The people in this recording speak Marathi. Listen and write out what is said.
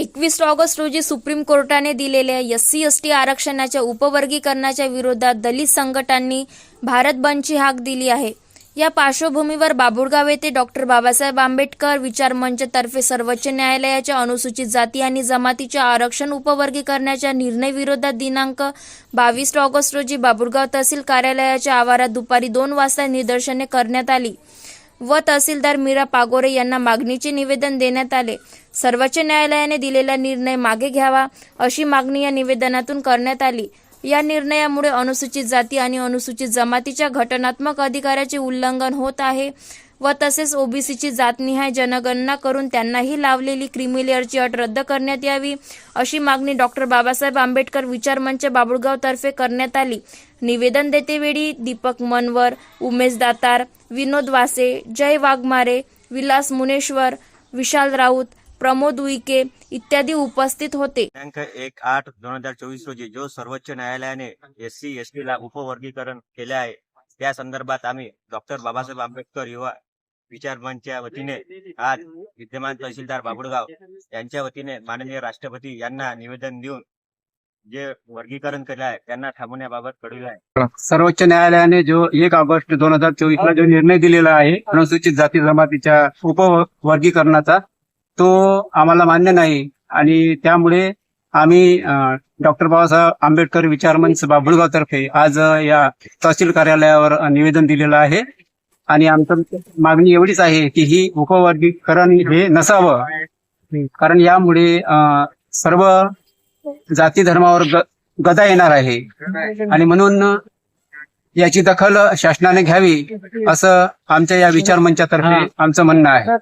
एकवीस ऑगस्ट रोजी सुप्रीम कोर्टाने दिलेल्या एस सी एस टी आरक्षणाच्या उपवर्गीकरणाच्या विरोधात दलित संघटनांनी भारत बंदची हाक दिली आहे. या पार्श्वभूमीवर बाबुळगाव येथे डॉक्टर बाबासाहेब आंबेडकर विचार मंचतर्फे सर्वोच्च न्यायालयाच्या अनुसूचित जाती आणि जमातीच्या आरक्षण उपवर्गीकरणाच्या निर्णय विरोधात दिनांक बावीस ऑगस्ट रोजी बाबुळगाव तहसील कार्यालयाच्या आवारात दुपारी दोन वाजता निदर्शने करण्यात आली. व तहसीलदार मीरा पागोरे यांना मागणीचे निवेदन देण्यात आले. सर्वोच्च न्यायालयाने दिलेला निर्णय मागे घ्यावा अशी मागणी या निवेदनातून करण्यात आली. या निर्णयामुळे अनुसूचित जाती आणि अनुसूचित जमातीच्या घटनात्मक अधिकाराचे उल्लंघन होत आहे व तसेच ओबीसीची जातनिहाय जनगणना करून त्यांनाही लावलेली क्रिमिलेअरची अट रद्द करण्यात यावी अशी मागणी डॉक्टर बाबासाहेब आंबेडकर विचारमंच बाबुळगावतर्फे करण्यात आली. निवेदन देतेवेळी दीपक मनवर उमेश दातार विनोद वासे जय वाघमारे विलास मुनेश्वर विशाल राऊत प्रमोद उईके इत्यादी उपस्थित होते. दिनांक एक आठ दोन हजार चोवीस रोजी जो सर्वोच्च न्यायालयाने एस सी एस टी ला उपवर्गीकरण केले आहे त्या संदर्भात आम्ही डॉक्टर बाबासाहेब आंबेडकर युवा विचार मंचच्या वतीने आज विद्यमान तहसीलदार बाबुळगाव यांच्या वतीने माननीय राष्ट्रपती यांना निवेदन देऊन जे वर्गीकरण केले आहे त्यांना थांबवण्याबाबत कळविले आहे. सर्वोच्च न्यायालयाने जो एक ऑगस्ट दोन हजार चोवीस ला जो निर्णय दिलेला आहे अनुसूचित जाती जमातीच्या उपवर्गीकरणाचा तो आम्हाला मान्य नाही. आणि त्यामुळे आम्ही डॉक्टर बाबासाहेब आंबेडकर विचारमंच बाबुळगाव तर्फे आज या तहसील कार्यालयावर निवेदन दिलेलं आहे. आणि आमचं मागणी एवढीच आहे की ही उपवर्गीकरण हे नसावं. कारण यामुळे सर्व जाती धर्मावर गदा येणार आहे. आणि म्हणून याची दखल शासनाने घ्यावी असं आमच्या या विचार मंचातर्फे आमचं म्हणणं आहे.